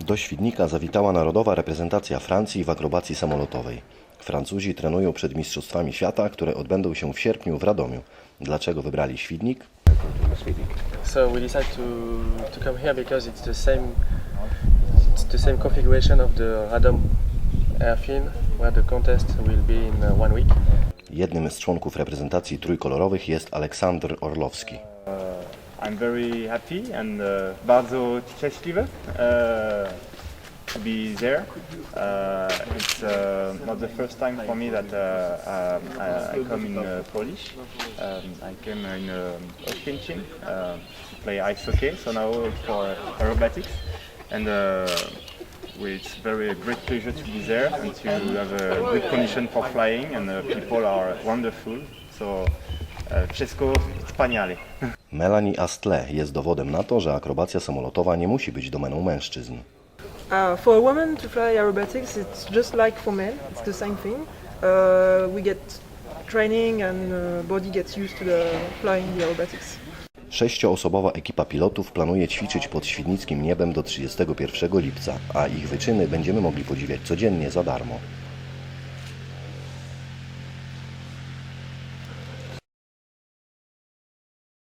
Do Świdnika zawitała narodowa reprezentacja Francji w akrobacji samolotowej. Francuzi trenują przed Mistrzostwami Świata, które odbędą się w sierpniu w Radomiu. Dlaczego wybrali Świdnik? So we decided to, to come here because it's the same it's the same configuration of the Radom airfield where the contest will be in uh, one week. Jednym z członków reprezentacji trójkolorowych jest Aleksander Orlowski. I'm very happy and uh, bardzo szczęśliwy uh, to be there. Uh, it's uh, not the first time for me that uh, uh, I, come in uh, Polish. Um, I came in uh, Oświęcim uh, to play ice hockey, so now for aerobatics. And uh, it's very great pleasure to be there and to have a good condition for flying and uh, people are wonderful. So uh, wszystko wspaniale. Melanie Astle jest dowodem na to, że akrobacja samolotowa nie musi być domeną mężczyzn. Uh, for a woman to fly aerobatics, it's just like for men. It's the same thing. Uh, we get training and uh, body gets used to the flying the aerobatics. Sześcioosobowa ekipa pilotów planuje ćwiczyć pod świdnickim niebem do 31 lipca, a ich wyczyny będziemy mogli podziwiać codziennie za darmo.